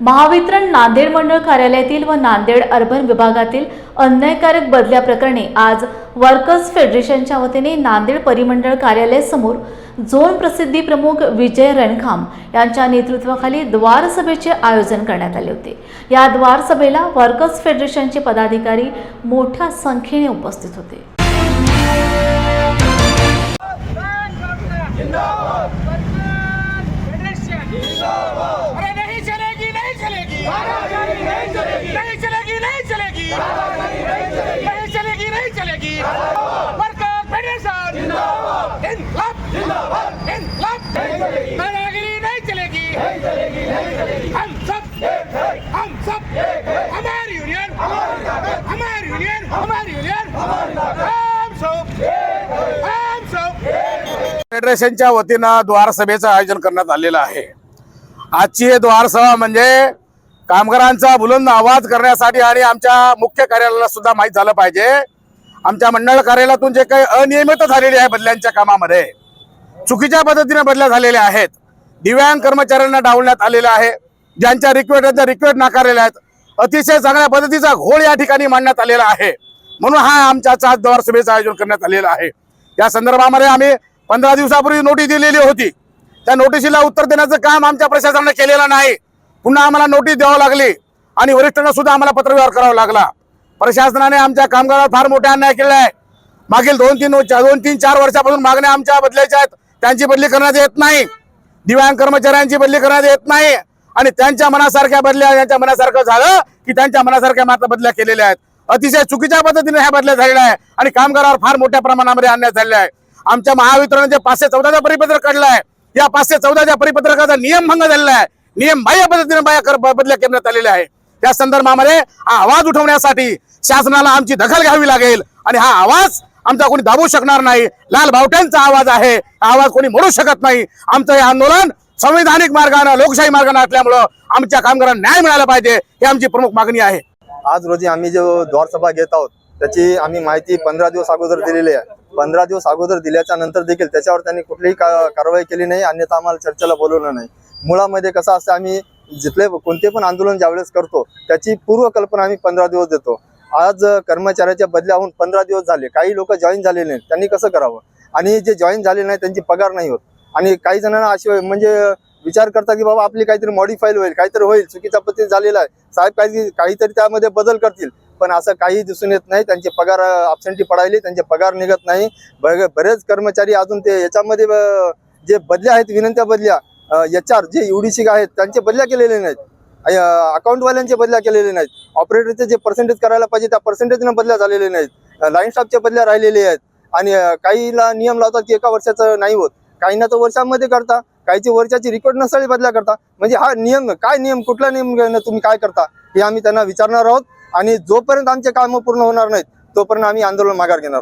महावितरण नांदेड मंडळ कार्यालयातील व नांदेड अर्बन विभागातील अन्यायकारक बदल्या प्रकरणी आज वर्कर्स फेडरेशनच्या वतीने नांदेड परिमंडळ कार्यालयासमोर झोन प्रसिद्धी प्रमुख विजय रणखाम यांच्या नेतृत्वाखाली द्वार सभेचे आयोजन करण्यात आले होते. या द्वार सभेला वर्कर्स फेडरेशनचे पदाधिकारी मोठ्या संख्येने उपस्थित होते. नहीं चलेगी नहीं चलेगी नहीं चलेगी नहीं चलेगी नहीं चलेगी नहीं चलेगी वर्कर फेडरेशन इनकलाब इनकलाब दादागिरी नहीं चलेगी हम सब हम सब हमारी यूनियन हमारी यूनियन हमारी यूनियन हम सब हम सब फेडरेशनच्या वतीनं द्वारसभेचं आयोजन करण्यात आलेलं आहे. आजची ही द्वार म्हणजे कामगारांचा बुलंद आवाज करण्यासाठी आणि आमच्या मुख्य कार्यालयाला सुद्धा माहीत झालं पाहिजे. आमच्या मंडळ कार्यालयातून जे काही अनियमित झालेली आहे बदल्यांच्या कामामध्ये चुकीच्या पद्धतीने बदल्या झालेल्या आहेत. दिव्यांग कर्मचाऱ्यांना डावलण्यात आलेलं आहे. ज्यांच्या रिक्वेस्ट रिक्वेस्ट नाकारलेल्या आहेत. अतिशय चांगल्या पद्धतीचा घोळ या ठिकाणी मांडण्यात आलेला आहे. म्हणून हा आमच्या चार सभेचं आयोजन करण्यात आलेलं आहे. या संदर्भामध्ये आम्ही पंधरा दिवसापूर्वी नोटीस दिलेली होती. त्या नोटिसीला उत्तर देण्याचं काम आमच्या प्रशासनाने केलेलं नाही. पुन्हा आम्हाला नोटीस द्यावं लागली. आणि वरिष्ठांना सुद्धा आम्हाला पत्रव्यवहार करावा लागला. प्रशासनाने आमच्या कामगारावर फार मोठा अन्याय केला आहे मागील दोन तीन दोन तीन चार वर्षापासून मागण्या आमच्या बदलायच्या आहेत. त्यांची बदली करण्यात येत नाही. दिव्यांग कर्मचाऱ्यांची बदली करण्यात येत नाही. आणि त्यांच्या मनासारख्या बदल्या त्यांच्या मनासारखं झालं की त्यांच्या मनासारख्या मात्र बदल्या केलेल्या आहेत. अतिशय चुकीच्या पद्धतीने ह्या बदल्या झालेल्या आहे आणि कामगारावर फार मोठ्या प्रमाणामध्ये अन्याय झालेला आहे आमच्या महावितरणाचे पाचशे चौदाचा परिपत्रक काढला आहे या पाचशे चौदाच्या परिपत्रकाचा नियम भंग झालेला आहे. नियम बाह्य पद्धतीने बाह्य बदल्या करण्यात आलेल्या आहे. त्या संदर्भामध्ये हा आवाज उठवण्यासाठी शासनाला आमची दखल घ्यावी लागेल. आणि हा आवाज आमचा कोणी दाबू शकणार नाही. लाल बावट्यांचा आवाज आहे. हा आवाज कोणी म्हणू शकत नाही. आमचं हे आंदोलन संविधानिक मार्गाने लोकशाही मार्गाने असल्यामुळं आमच्या कामगारांना न्याय मिळाला पाहिजे ही आमची प्रमुख मागणी आहे. आज रोजी आम्ही जो द्वार सभा घेत आहोत त्याची आम्ही माहिती पंधरा दिवस अगोदर दिलेली आहे. पंधरा दिवस अगोदर दिल्याच्या नंतर देखील त्याच्यावर त्यांनी कुठलीही कारवाई केली नाही अन्यथा आम्हाला चर्चेला बोलवलं नाही. मुळामध्ये कसं असतं आम्ही जिथले कोणते पण आंदोलन ज्यावेळेस करतो त्याची पूर्वकल्पना आम्ही पंधरा दिवस देतो. आज कर्मचाऱ्याच्या बदल्या होऊन पंधरा दिवस झाले काही लोक जॉईन झालेले नाहीत त्यांनी कसं करावं? आणि जे जॉईन झाले नाही त्यांची पगार नाही होत. आणि काही जणांना असे म्हणजे विचार करता की बाबा आपली काहीतरी मॉडिफाईल होईल काहीतरी होईल चुकीचा पद्धती झालेला आहे. साहेब काही काहीतरी त्यामध्ये बदल करतील. पण असं काही दिसून येत नाही त्यांचे पगार अबसेंटी पडायले त्यांचे पगार निघत नाही. बरेच कर्मचारी अजून ते याच्यामध्ये जे बदल्या आहेत विनंत्या बदल्या एच आर जे युडीसी आहेत त्यांचे बदल्या केलेले नाहीत. अकाउंटवाल्यांचे बदल्या केलेले नाहीत. ऑपरेटरचे जे पर्सेंटेज करायला पाहिजे त्या पर्सेंटेजनं बदल्या झालेले नाहीत. लाईन स्टाफच्या बदल्या राहिलेले आहेत. आणि काहीला नियम लावतात की एका वर्षाचं नाही होत. काहींना तर वर्षामध्ये करता काहीची वर्षाची रिकॉर्ड नसताना बदल्या करता. म्हणजे हा नियम काय नियम कुठला नियम तुम्ही काय करता हे आम्ही त्यांना विचारणार आहोत. आणि जोपर्यंत आमचे कामं पूर्ण होणार नाहीत तोपर्यंत आम्ही आंदोलन माघार घेणार